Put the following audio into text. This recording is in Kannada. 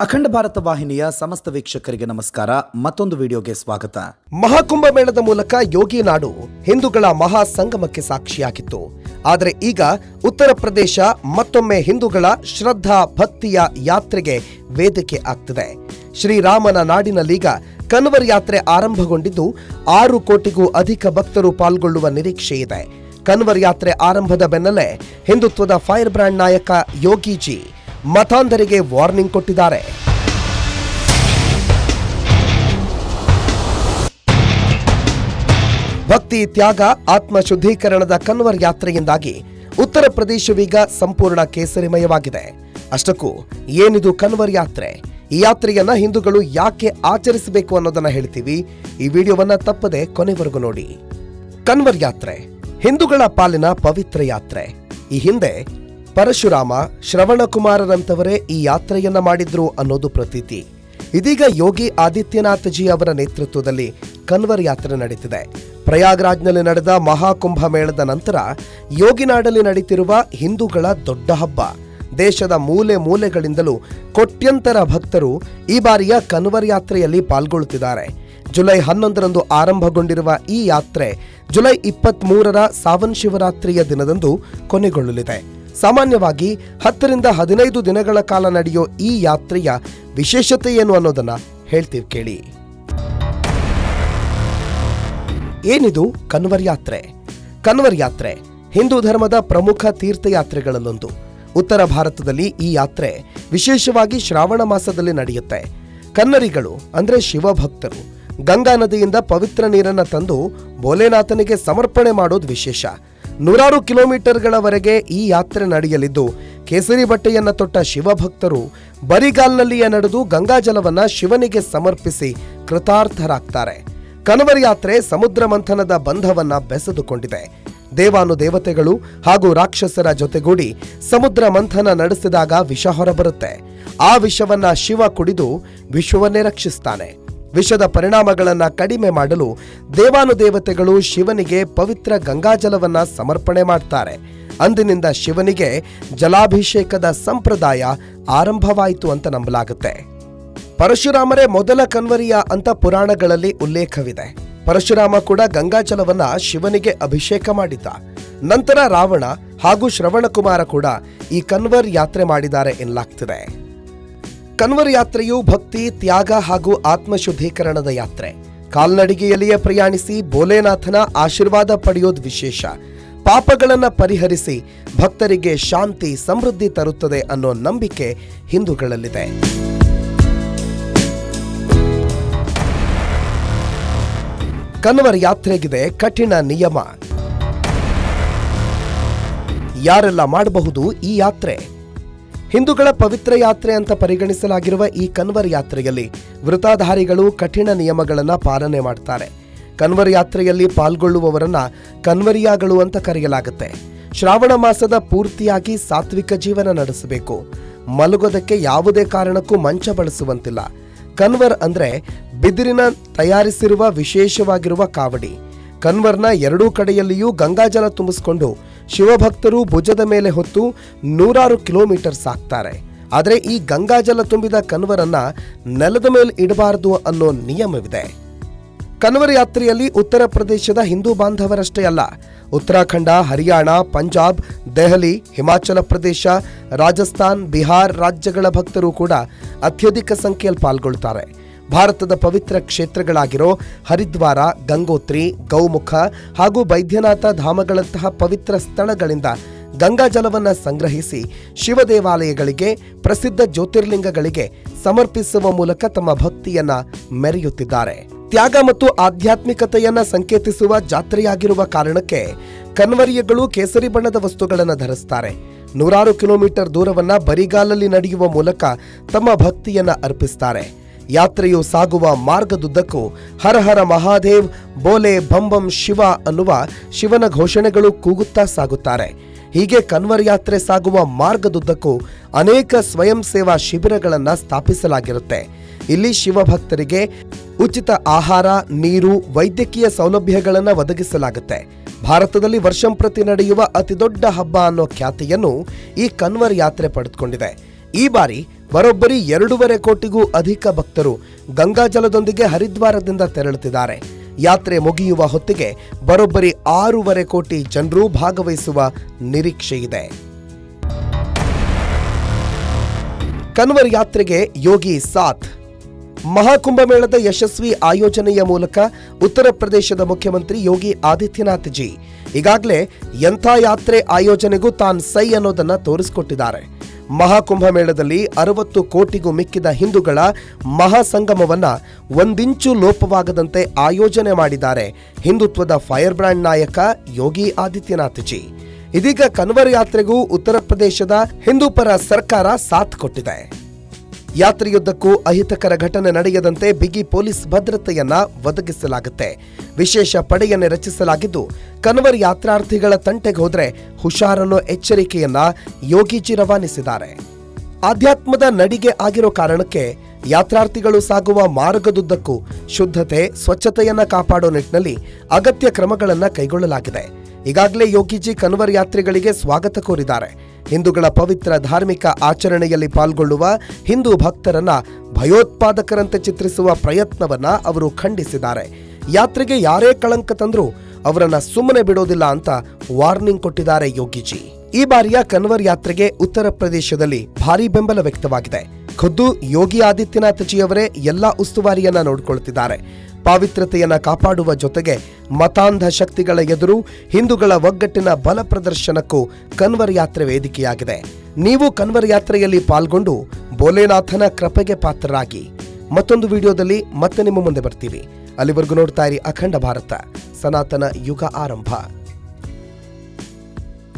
ಅಖಂಡ ಭಾರತ ವಾಹಿನಿಯ ಸಮಸ್ತ ವೀಕ್ಷಕರಿಗೆ ನಮಸ್ಕಾರ. ಮತ್ತೊಂದು ವಿಡಿಯೋಗೆ ಸ್ವಾಗತ. ಮಹಾಕುಂಭ ಮೇಳದ ಮೂಲಕ ಯೋಗಿ ನಾಡು ಹಿಂದೂಗಳ ಮಹಾ ಸಂಗಮಕ್ಕೆ ಸಾಕ್ಷಿಯಾಗಿತ್ತು. ಆದರೆ ಈಗ ಉತ್ತರ ಪ್ರದೇಶ ಮತ್ತೊಮ್ಮೆ ಹಿಂದೂಗಳ ಶ್ರದ್ಧಾ ಭಕ್ತಿಯ ಯಾತ್ರೆಗೆ ವೇದಿಕೆ ಆಗ್ತಿದೆ. ಶ್ರೀರಾಮನ ನಾಡಿನಲ್ಲೀಗ ಕನ್ವರ್ ಯಾತ್ರೆ ಆರಂಭಗೊಂಡಿದ್ದು ಆರು ಕೋಟಿಗೂ ಅಧಿಕ ಭಕ್ತರು ಪಾಲ್ಗೊಳ್ಳುವ ನಿರೀಕ್ಷೆ ಇದೆ. ಕನ್ವರ್ ಯಾತ್ರೆ ಆರಂಭದ ಬೆನ್ನಲ್ಲೇ ಹಿಂದುತ್ವದ ಫೈರ್ ಬ್ರ್ಯಾಂಡ್ ನಾಯಕ ಯೋಗಿಜಿ ಮತಾಂಧರಿಗೆ ವಾರ್ನಿಂಗ್ ಕೊಟ್ಟಿದ್ದಾರೆ. ಭಕ್ತಿ, ತ್ಯಾಗ ಆತ್ಮ ಶುದ್ಧೀಕರಣದ ಕನ್ವರ್ ಯಾತ್ರೆಯಿಂದಾಗಿ ಉತ್ತರ ಪ್ರದೇಶವೀಗ ಸಂಪೂರ್ಣ ಕೇಸರಿಮಯವಾಗಿದೆ. ಅಷ್ಟಕ್ಕೂ ಏನಿದು ಕನ್ವರ್ ಯಾತ್ರೆ? ಈ ಯಾತ್ರೆಯನ್ನ ಹಿಂದೂಗಳು ಯಾಕೆ ಆಚರಿಸಬೇಕು ಅನ್ನೋದನ್ನ ಹೇಳ್ತೀವಿ. ಈ ವಿಡಿಯೋವನ್ನ ತಪ್ಪದೆ ಕೊನೆವರೆಗೂ ನೋಡಿ. ಕನ್ವರ್ ಯಾತ್ರೆ, ಹಿಂದೂಗಳ ಪಾಲಿನ ಪವಿತ್ರ ಯಾತ್ರೆ. ಈ ಹಿಂದೆ ಪರಶುರಾಮ ಶ್ರವಣಕುಮಾರರಂತವರೇ ಈ ಯಾತ್ರೆಯನ್ನ ಮಾಡಿದ್ರು ಅನ್ನೋದು ಪ್ರತೀತಿ. ಇದೀಗ ಯೋಗಿ ಆದಿತ್ಯನಾಥ್ ಜಿ ಅವರ ನೇತೃತ್ವದಲ್ಲಿ ಕನ್ವರ್ ಯಾತ್ರೆ ನಡೀತಿದೆ. ಪ್ರಯಾಗ್ರಾಜ್ನಲ್ಲಿ ನಡೆದ ಮಹಾಕುಂಭ ಮೇಳದ ನಂತರ ಯೋಗಿನಾಡಲ್ಲಿ ನಡೀತಿರುವ ಹಿಂದೂಗಳ ದೊಡ್ಡ ಹಬ್ಬ. ದೇಶದ ಮೂಲೆ ಮೂಲೆಗಳಿಂದಲೂ ಕೋಟ್ಯಂತರ ಭಕ್ತರು ಈ ಬಾರಿಯ ಕನ್ವರ್ ಯಾತ್ರೆಯಲ್ಲಿ ಪಾಲ್ಗೊಳ್ಳುತ್ತಿದ್ದಾರೆ. ಜುಲೈ ಹನ್ನೊಂದರಂದು ಆರಂಭಗೊಂಡಿರುವ ಈ ಯಾತ್ರೆ ಜುಲೈ ಇಪ್ಪತ್ತ್ ಮೂರರ ಸಾವನ್ ಶಿವರಾತ್ರಿಯ ದಿನದಂದು ಕೊನೆಗೊಳ್ಳಲಿದೆ. ಸಾಮಾನ್ಯವಾಗಿ ಹತ್ತರಿಂದ ಹದಿನೈದು ದಿನಗಳ ಕಾಲ ನಡೆಯೋ ಈ ಯಾತ್ರೆಯ ವಿಶೇಷತೆ ಏನು ಅನ್ನೋದನ್ನ ಹೇಳ್ತೀವಿ ಕೇಳಿ. ಏನಿದು ಕನ್ವರ್ ಯಾತ್ರೆ? ಕನ್ವರ್ ಯಾತ್ರೆ ಹಿಂದೂ ಧರ್ಮದ ಪ್ರಮುಖ ತೀರ್ಥಯಾತ್ರೆಗಳಲ್ಲೊಂದು. ಉತ್ತರ ಭಾರತದಲ್ಲಿ ಈ ಯಾತ್ರೆ ವಿಶೇಷವಾಗಿ ಶ್ರಾವಣ ಮಾಸದಲ್ಲಿ ನಡೆಯುತ್ತೆ. ಕನ್ನರಿಗಳು ಅಂದ್ರೆ ಶಿವಭಕ್ತರು. ಗಂಗಾ ನದಿಯಿಂದ ಪವಿತ್ರ ನೀರನ್ನ ತಂದು ಭೋಲೆನಾಥನಿಗೆ ಸಮರ್ಪಣೆ ಮಾಡೋದು ವಿಶೇಷ. ನೂರಾರು ಕಿಲೋಮೀಟರ್ಗಳವರೆಗೆ ಈ ಯಾತ್ರೆ ನಡೆಯಲಿದ್ದು ಕೇಸರಿ ಬಟ್ಟೆಯನ್ನ ತೊಟ್ಟ ಶಿವಭಕ್ತರು ಬರಿಗಾಲ್ನಲ್ಲಿಯೇ ನಡೆದು ಗಂಗಾಜಲವನ್ನ ಶಿವನಿಗೆ ಸಮರ್ಪಿಸಿ ಕೃತಾರ್ಥರಾಗ್ತಾರೆ. ಕನವರ ಯಾತ್ರೆ ಸಮುದ್ರ ಮಂಥನದ ಬಂಧವನ್ನ ಬೆಸೆದುಕೊಂಡಿದೆ. ದೇವಾನು ದೇವತೆಗಳು ಹಾಗೂ ರಾಕ್ಷಸರ ಜೊತೆಗೂಡಿ ಸಮುದ್ರ ಮಂಥನ ನಡೆಸಿದಾಗ ವಿಷ ಹೊರಬರುತ್ತೆ. ಆ ವಿಷವನ್ನ ಶಿವ ಕುಡಿದು ವಿಶ್ವವನ್ನೇ ರಕ್ಷಿಸ್ತಾನೆ. ವಿಷದ ಪರಿಣಾಮಗಳನ್ನು ಕಡಿಮೆ ಮಾಡಲು ದೇವಾನುದೇವತೆಗಳು ಶಿವನಿಗೆ ಪವಿತ್ರ ಗಂಗಾಜಲವನ್ನ ಸಮರ್ಪಣೆ ಮಾಡ್ತಾರೆ. ಅಂದಿನಿಂದ ಶಿವನಿಗೆ ಜಲಾಭಿಷೇಕದ ಸಂಪ್ರದಾಯ ಆರಂಭವಾಯಿತು ಅಂತ ನಂಬಲಾಗುತ್ತೆ. ಪರಶುರಾಮರೇ ಮೊದಲ ಕನ್ವರಿಯ ಅಂತ ಪುರಾಣಗಳಲ್ಲಿ ಉಲ್ಲೇಖವಿದೆ. ಪರಶುರಾಮ ಕೂಡ ಗಂಗಾಜಲವನ್ನ ಶಿವನಿಗೆ ಅಭಿಷೇಕ ಮಾಡಿದ್ದ. ನಂತರ ರಾವಣ ಹಾಗೂ ಶ್ರವಣಕುಮಾರ ಕೂಡ ಈ ಕನ್ವರ್ ಯಾತ್ರೆ ಮಾಡಿದ್ದಾರೆ ಎನ್ನಲಾಗ್ತಿದೆ. ಕನ್ವರ್ ಯಾತ್ರೆಯು ಭಕ್ತಿ, ತ್ಯಾಗ ಹಾಗೂ ಆತ್ಮಶುದ್ಧೀಕರಣದ ಯಾತ್ರೆ. ಕಾಲ್ನಡಿಗೆಯಲ್ಲಿಯೇ ಪ್ರಯಾಣಿಸಿ ಭೋಲೆನಾಥನ ಆಶೀರ್ವಾದ ಪಡೆಯೋದು ವಿಶೇಷ. ಪಾಪಗಳನ್ನ ಪರಿಹರಿಸಿ ಭಕ್ತರಿಗೆ ಶಾಂತಿ, ಸಮೃದ್ಧಿ ತರುತ್ತದೆ ಅನ್ನೋ ನಂಬಿಕೆ ಹಿಂದೂಗಳಲ್ಲಿದೆ. ಕನ್ವರ್ ಯಾತ್ರೆಗಿದೆ ಕಠಿಣ ನಿಯಮ. ಯಾರೆಲ್ಲ ಮಾಡಬಹುದು ಈ ಯಾತ್ರೆ? ಹಿಂದೂಗಳ ಪವಿತ್ರ ಯಾತ್ರೆ ಅಂತ ಪರಿಗಣಿಸಲಾಗಿರುವ ಈ ಕನ್ವರ್ ಯಾತ್ರೆಯಲ್ಲಿ ವೃತಾಧಾರಿಗಳು ಕಠಿಣ ನಿಯಮಗಳನ್ನು ಪಾಲನೆ ಮಾಡ್ತಾರೆ. ಕನ್ವರ್ ಯಾತ್ರೆಯಲ್ಲಿ ಪಾಲ್ಗೊಳ್ಳುವವರನ್ನ ಕನ್ವರಿಯಾಗಳು ಅಂತ ಕರೆಯಲಾಗುತ್ತೆ. ಶ್ರಾವಣ ಮಾಸದ ಪೂರ್ತಿಯಾಗಿ ಸಾತ್ವಿಕ ಜೀವನ ನಡೆಸಬೇಕು. ಮಲಗೋದಕ್ಕೆ ಯಾವುದೇ ಕಾರಣಕ್ಕೂ ಮಂಚ ಬಳಸುವಂತಿಲ್ಲ. ಕನ್ವರ್ ಅಂದ್ರೆ ಬಿದಿರಿನ ತಯಾರಿಸಿರುವ ವಿಶೇಷವಾಗಿರುವ ಕಾವಡಿ. ಕನ್ವರ್ನ ಎರಡೂ ಕಡೆಯಲ್ಲಿಯೂ ಗಂಗಾಜಲ ತುಂಬಿಸ್ಕೊಂಡು ಶಿವಭಕ್ತರು ಭುಜದ ಮೇಲೆ ಹೊತ್ತು ನೂರಾರು ಕಿಲೋಮೀಟರ್ ಸಾಕ್ತಾರೆ. ಆದರೆ ಈ ಗಂಗಾಜಲ ತುಂಬಿದ ಕನ್ವರನ್ನ ನೆಲದ ಮೇಲೆ ಇಡಬಾರದು ಅನ್ನೋ ನಿಯಮವಿದೆ. ಕನ್ವರ್ ಯಾತ್ರೆಯಲ್ಲಿ ಉತ್ತರ ಪ್ರದೇಶದ ಹಿಂದೂ ಬಾಂಧವರಷ್ಟೇ ಅಲ್ಲ, ಉತ್ತರಾಖಂಡ, ಹರಿಯಾಣ, ಪಂಜಾಬ್, ದೆಹಲಿ, ಹಿಮಾಚಲ ಪ್ರದೇಶ, ರಾಜಸ್ಥಾನ್, ಬಿಹಾರ್ ರಾಜ್ಯಗಳ ಭಕ್ತರು ಕೂಡ ಅತ್ಯಧಿಕ ಸಂಖ್ಯೆಯಲ್ಲಿ ಪಾಲ್ಗೊಳ್ತಾರೆ. ಭಾರತದ ಪವಿತ್ರ ಕ್ಷೇತ್ರಗಳಾಗಿರೋ ಹರಿದ್ವಾರ, ಗಂಗೋತ್ರಿ, ಗೌಮುಖ ಹಾಗೂ ಬೈದ್ಯನಾಥ ಧಾಮಗಳಂತಹ ಪವಿತ್ರ ಸ್ಥಳಗಳಿಂದ ಗಂಗಾಜಲವನ್ನು ಸಂಗ್ರಹಿಸಿ ಶಿವ ದೇವಾಲಯಗಳಿಗೆ, ಪ್ರಸಿದ್ಧ ಜ್ಯೋತಿರ್ಲಿಂಗಗಳಿಗೆ ಸಮರ್ಪಿಸುವ ಮೂಲಕ ತಮ್ಮ ಭಕ್ತಿಯನ್ನ ಮೆರೆಯುತ್ತಿದ್ದಾರೆ. ತ್ಯಾಗ ಮತ್ತು ಆಧ್ಯಾತ್ಮಿಕತೆಯನ್ನ ಸಂಕೇತಿಸುವ ಜಾತ್ರೆಯಾಗಿರುವ ಕಾರಣಕ್ಕೆ ಕನ್ವರಿಯಗಳು ಕೇಸರಿ ಬಣ್ಣದ ವಸ್ತುಗಳನ್ನು ಧರಿಸ್ತಾರೆ. ನೂರಾರು ಕಿಲೋಮೀಟರ್ ದೂರವನ್ನ ಬರಿಗಾಲಲ್ಲಿ ನಡೆಯುವ ಮೂಲಕ ತಮ್ಮ ಭಕ್ತಿಯನ್ನ ಅರ್ಪಿಸ್ತಾರೆ. ಯಾತ್ರೆಯು ಸಾಗುವ ಮಾರ್ಗದುದ್ದಕ್ಕೂ ಹರ ಹರ ಮಹಾದೇವ್, ಬೋಲೆ ಬಂಬಂ ಶಿವ ಅನ್ನುವ ಶಿವನ ಘೋಷಣೆಗಳು ಕೂಗುತ್ತಾ ಸಾಗುತ್ತಾರೆ. ಹೀಗೆ ಕನ್ವರ್ ಯಾತ್ರೆ ಸಾಗುವ ಮಾರ್ಗದುದ್ದಕ್ಕೂ ಅನೇಕ ಸ್ವಯಂ ಸೇವಾ ಶಿಬಿರಗಳನ್ನು ಸ್ಥಾಪಿಸಲಾಗಿರುತ್ತೆ. ಇಲ್ಲಿ ಶಿವಭಕ್ತರಿಗೆ ಉಚಿತ ಆಹಾರ, ನೀರು, ವೈದ್ಯಕೀಯ ಸೌಲಭ್ಯಗಳನ್ನು ಒದಗಿಸಲಾಗುತ್ತೆ. ಭಾರತದಲ್ಲಿ ವರ್ಷಂಪ್ರತಿ ನಡೆಯುವ ಅತಿದೊಡ್ಡ ಹಬ್ಬ ಅನ್ನೋ ಖ್ಯಾತಿಯನ್ನು ಈ ಕನ್ವರ್ ಯಾತ್ರೆ ಪಡೆದುಕೊಂಡಿದೆ. ಈ ಬಾರಿ ಬರೋಬ್ಬರಿ ಎರಡೂವರೆ ಕೋಟಿಗೂ ಅಧಿಕ ಭಕ್ತರು ಗಂಗಾಜಲದೊಂದಿಗೆ ಹರಿದ್ವಾರದಿಂದ ತೆರಳುತ್ತಿದ್ದಾರೆ. ಯಾತ್ರೆ ಮುಗಿಯುವ ಹೊತ್ತಿಗೆ ಬರೋಬ್ಬರಿ ಆರೂವರೆ ಕೋಟಿ ಜನರು ಭಾಗವಹಿಸುವ ನಿರೀಕ್ಷೆ ಇದೆ. ಕನ್ವರ್ ಯಾತ್ರೆಗೆ ಯೋಗಿ ಸಾಥ್. ಮಹಾಕುಂಭಮೇಳದ ಯಶಸ್ವಿ ಆಯೋಜನೆಯ ಮೂಲಕ ಉತ್ತರ ಪ್ರದೇಶದ ಮುಖ್ಯಮಂತ್ರಿ ಯೋಗಿ ಆದಿತ್ಯನಾಥ್ ಜಿ ಈಗಾಗಲೇ ಎಂಥ ಯಾತ್ರೆ ಆಯೋಜನೆಗೂ ತಾನ್ ಸೈ ಅನ್ನೋದನ್ನ ತೋರಿಸಿಕೊಟ್ಟಿದ್ದಾರೆ. ಮಹಾಕುಂಭಮೇಳದಲ್ಲಿ ಅರವತ್ತು ಕೋಟಿಗೂ ಮಿಕ್ಕಿದ ಹಿಂದೂಗಳ ಮಹಾಸಂಗಮವನ್ನ ಒಂದಿಂಚು ಲೋಪವಾಗದಂತೆ ಆಯೋಜನೆ ಮಾಡಿದ್ದಾರೆ ಹಿಂದುತ್ವದ ಫೈರ್ ಬ್ರ್ಯಾಂಡ್ ನಾಯಕ ಯೋಗಿ ಆದಿತ್ಯನಾಥ್ ಜಿ ಇದೀಗ ಕನ್ವರ್ ಯಾತ್ರೆಗೂ ಉತ್ತರ ಪ್ರದೇಶದ ಹಿಂದೂಪರ ಸರ್ಕಾರ ಸಾಥ್ ಕೊಟ್ಟಿದೆ. ಯಾತ್ರೆಯುದ್ದಕ್ಕೂ ಅಹಿತಕರ ಘಟನೆ ನಡೆಯದಂತೆ ಬಿಗಿ ಪೊಲೀಸ್ ಭದ್ರತೆಯನ್ನ ಒದಗಿಸಲಾಗುತ್ತೆ. ವಿಶೇಷ ಪಡೆಯನ್ನೇ ರಚಿಸಲಾಗಿದ್ದು ಕನ್ವರ್ ಯಾತ್ರಾರ್ಥಿಗಳ ತಂಟೆಗೆ ಹೋದರೆ ಹುಷಾರನ್ನೋ ಎಚ್ಚರಿಕೆಯನ್ನ ಯೋಗೀಜಿ ರವಾನಿಸಿದ್ದಾರೆ. ಆಧ್ಯಾತ್ಮದ ನಡಿಗೆ ಆಗಿರೋ ಕಾರಣಕ್ಕೆ ಯಾತ್ರಾರ್ಥಿಗಳು ಸಾಗುವ ಮಾರ್ಗದುದ್ದಕ್ಕೂ ಶುದ್ಧತೆ, ಸ್ವಚ್ಛತೆಯನ್ನ ಕಾಪಾಡೋ ನಿಟ್ಟಿನಲ್ಲಿ ಅಗತ್ಯ ಕ್ರಮಗಳನ್ನು ಕೈಗೊಳ್ಳಲಾಗಿದೆ. ಈಗಾಗಲೇ ಯೋಗಿಜಿ ಕನ್ವರ್ ಯಾತ್ರಿಗಳಿಗೆ ಸ್ವಾಗತ ಕೋರಿದ್ದಾರೆ. ಹಿಂದೂಗಳ ಪವಿತ್ರ ಧಾರ್ಮಿಕ ಆಚರಣೆಯಲ್ಲಿ ಪಾಲ್ಗೊಳ್ಳುವ ಹಿಂದೂ ಭಕ್ತರನ್ನ ಭಯೋತ್ಪಾದಕರಂತೆ ಚಿತ್ರಿಸುವ ಪ್ರಯತ್ನವನ್ನ ಅವರು ಖಂಡಿಸಿದ್ದಾರೆ. ಯಾತ್ರೆಗೆ ಯಾರೇ ಕಳಂಕ ತಂದ್ರೂ ಅವರನ್ನ ಸುಮ್ಮನೆ ಬಿಡೋದಿಲ್ಲ ಅಂತ ವಾರ್ನಿಂಗ್ ಕೊಟ್ಟಿದ್ದಾರೆ ಯೋಗಿಜಿ. ಈ ಬಾರಿಯ ಕನ್ವರ್ ಯಾತ್ರೆಗೆ ಉತ್ತರ ಪ್ರದೇಶದಲ್ಲಿ ಭಾರಿ ಬೆಂಬಲ ವ್ಯಕ್ತವಾಗಿದೆ. ಖುದ್ದು ಯೋಗಿ ಆದಿತ್ಯನಾಥ್ ಜಿಯವರೇ ಎಲ್ಲಾ ಉಸ್ತುವಾರಿಯನ್ನ ನೋಡಿಕೊಳ್ತಿದ್ದಾರೆ. ಪಾವಿತ್ರತೆಯನ್ನ ಕಾಪಾಡುವ ಜೊತೆಗೆ ಮತಾಂಧ ಶಕ್ತಿಗಳ ಎದುರು ಹಿಂದೂಗಳ ಒಗ್ಗಟ್ಟಿನ ಬಲ ಪ್ರದರ್ಶನಕ್ಕೂ ಕನ್ವರ್ ಯಾತ್ರೆ ವೇದಿಕೆಯಾಗಿದೆ. ನೀವು ಕನ್ವರ್ ಯಾತ್ರೆಯಲ್ಲಿ ಪಾಲ್ಗೊಂಡು ಬೋಲೆನಾಥನ ಕೃಪೆಗೆ ಪಾತ್ರರಾಗಿ. ಮತ್ತೊಂದು ವಿಡಿಯೋದಲ್ಲಿ ಮತ್ತೆ ನಿಮ್ಮ ಮುಂದೆ ಬರ್ತೀವಿ. ಅಲ್ಲಿವರೆಗೂ ನೋಡ್ತಾ ಇರಿ ಅಖಂಡ ಭಾರತ. ಸನಾತನ ಯುಗ ಆರಂಭ.